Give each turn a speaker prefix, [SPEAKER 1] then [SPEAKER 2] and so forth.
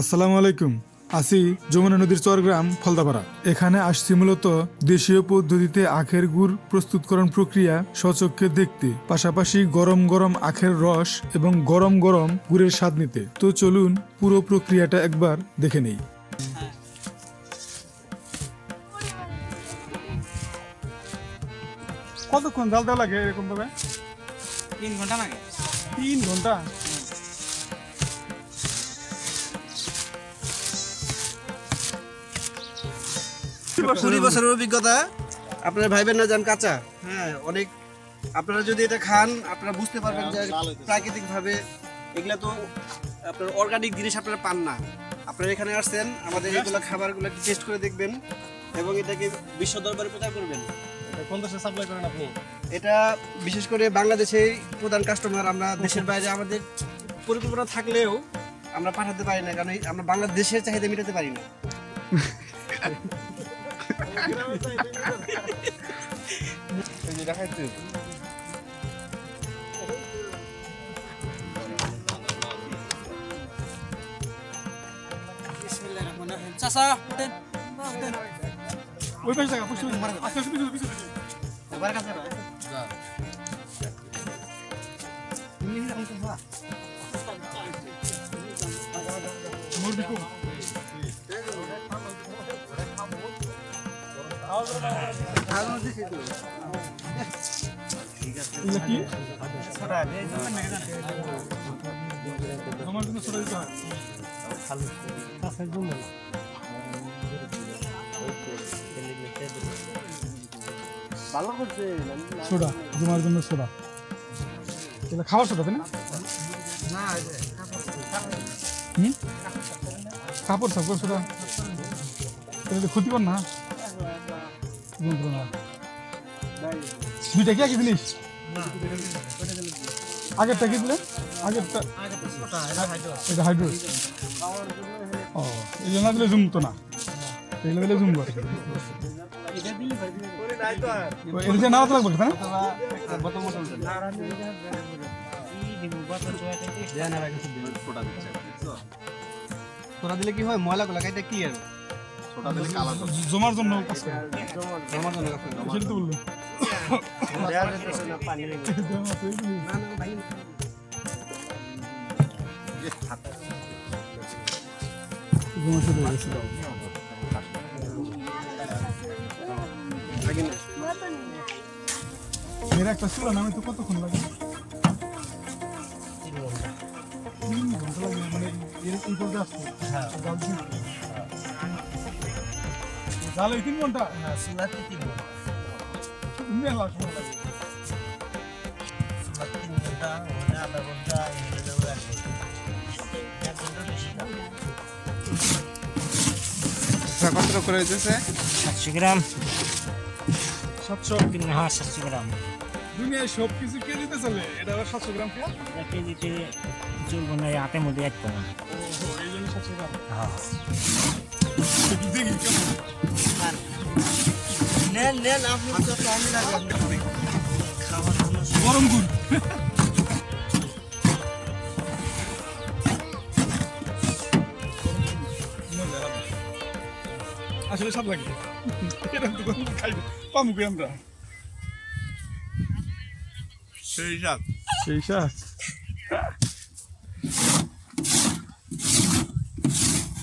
[SPEAKER 1] আসসালামু আলাইকুম। আসি যমুনা নদীর চরগ্রাম ফলদাপাড়া। এখানে আসছি মূলত দেশীয় পদ্ধতিতে আখের গুড় প্রস্তুতকরণ প্রক্রিয়া সচক্ষে দেখতে পাশাপাশি গরম গরম আখের রস এবং গরম গরম গুড়ের স্বাদ নিতে। তো চলুন পুরো প্রক্রিয়াটা একবার দেখে নেই। কতক্ষণ জাল দেওয়া লাগে এরকম ভাবে
[SPEAKER 2] তিন ঘণ্টা লাগে।
[SPEAKER 1] তিন ঘণ্টা?
[SPEAKER 3] কুড়ি বছরের অভিজ্ঞতা আপনারা ভাইবেন না যান কাঁচা। হ্যাঁ অনেক আপনারা যদি এটা খান আপনারা বুঝতে পারবেন যে প্রাকৃতিক ভাবে এগুলা তো আপনার অর্গানিক জিনিস আপনারা পান না। আপনারা এখানে আসছেন আমাদের এগুলো খাবারগুলো টেস্ট করে দেখবেন এবং এটাকে বিশ্ব দরবারে প্রচার করবেন।
[SPEAKER 2] কোন দেশে সাপ্লাই করেন আপনি?
[SPEAKER 3] এটা বিশেষ করে বাংলাদেশেই প্রধান কাস্টমার আমরা দেশের বাইরে আমাদের পরিকল্পনা থাকলেও আমরা পাঠাতে পারি না কারণ আমরা বাংলাদেশের চাহিদা মেটাতে পারি না।
[SPEAKER 2] Jadi jadi harta
[SPEAKER 4] tu Sasa, puten.
[SPEAKER 1] Puten. Oi, pensa que fuiste un marco. Hasta
[SPEAKER 3] el piso, piso,
[SPEAKER 1] piso. Te va a Ini ¿eh? Ya. Mira cómo আমার জন্য তোমার জন্য সোডা। এটা খাওয়ার সোডা, তাই না? কাপড় সাপড় সোডা। এটা তো ক্ষতিকর না? যন্ত্র না দুইটা কি একই জিনিস আগেরটা কি দিলেন আগেরটা এটা হাইড্রো। ও এই জন্য দিলে জুম তো না এগুলো দিলে জুম করে এটা যে নাড়াতে লাগবে না
[SPEAKER 3] দিলে কি হয়? ময়লা গুলা এটা কি আর?
[SPEAKER 1] জমার জন্য কাজ করে
[SPEAKER 3] জন্য কাজ করে। না।
[SPEAKER 1] সেটা তো বলল।
[SPEAKER 3] দেয়া না, পানি
[SPEAKER 1] শুরু হয়ে এর একটা কতক্ষণ লাগে? তিন ঘণ্টা লাগে মানে এর এই করতে আসতে জাল তিন ঘণ্টা? মেলা সময় লাগে
[SPEAKER 3] কত করে হইতেছে?
[SPEAKER 4] সাতশো গ্রাম।
[SPEAKER 1] সাতশো?
[SPEAKER 4] হ্যাঁ সাতশো গ্রাম।
[SPEAKER 1] দুনিয়ায় সব কিছু কেজিতে চলে এটা আবার সাতশো গ্রাম কে?
[SPEAKER 4] এক কেজিতে চলবো না আটের মধ্যে এক
[SPEAKER 1] এই জন্য সাতশো গ্রাম।
[SPEAKER 4] হ্যাঁ।
[SPEAKER 3] নেন নেন আপনি তো কমই লাগে
[SPEAKER 1] গরম গুড় আসলে সব লাগে। এটা তো কোনো খাই পামু আমরা?
[SPEAKER 2] সেই সাত
[SPEAKER 1] সেই সাত